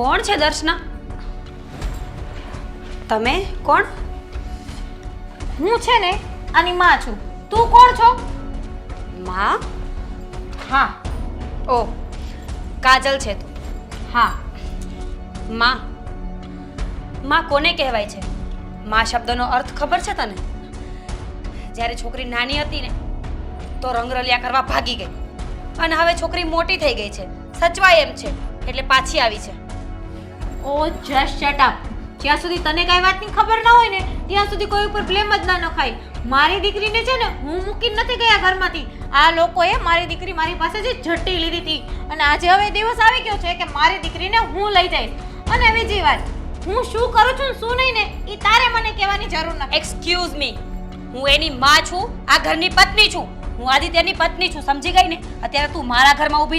કોણ છે દર્શના? તમે કોણ? હું છે ને આની માં છું. તું કોણ છો? માં? હા. ઓ કાજલ છે તું. હા. માં. માં કોને કહેવાય છે? માં શબ્દનો અર્થ ખબર છે તને? જ્યારે છોકરી નાની હતી ને તો રંગરલિયા કરવા ભાગી ગઈ. અને હવે છોકરી મોટી થઈ ગઈ છે. સચવાય એમ છે. એટલે પાછી આવી છે. ઓ જસ્ટ શટ અપ જ્યાં સુધી તને કાંઈ વાતની ખબર ના હોય ને, ત્યાં સુધી કોઈ ઉપર બ્લેમ જ ના નખાય. મારી દીકરીને છે ને, હું મૂકી નથી ગયા ઘરમાંથી. આ લોકોએ મારી દીકરી મારી પાસે જે ઝટ્ટી લીધી હતી. અને આજે હવે દિવસ આવી ગયો છે કે મારી દીકરીને હું લઈ જઈશ. અને બીજી વાત, હું શું કરું છું શું નહીં ને એ તારે મને કહેવાની જરૂર નથી. એક્સક્યુઝ મી હું એની માં છું, આ ઘરની પત્ની છું. હું આદિત્યની પત્ની છું, સમજી ગઈ ને? અત્યારે તું મારા ઘરમાં ઊભી ના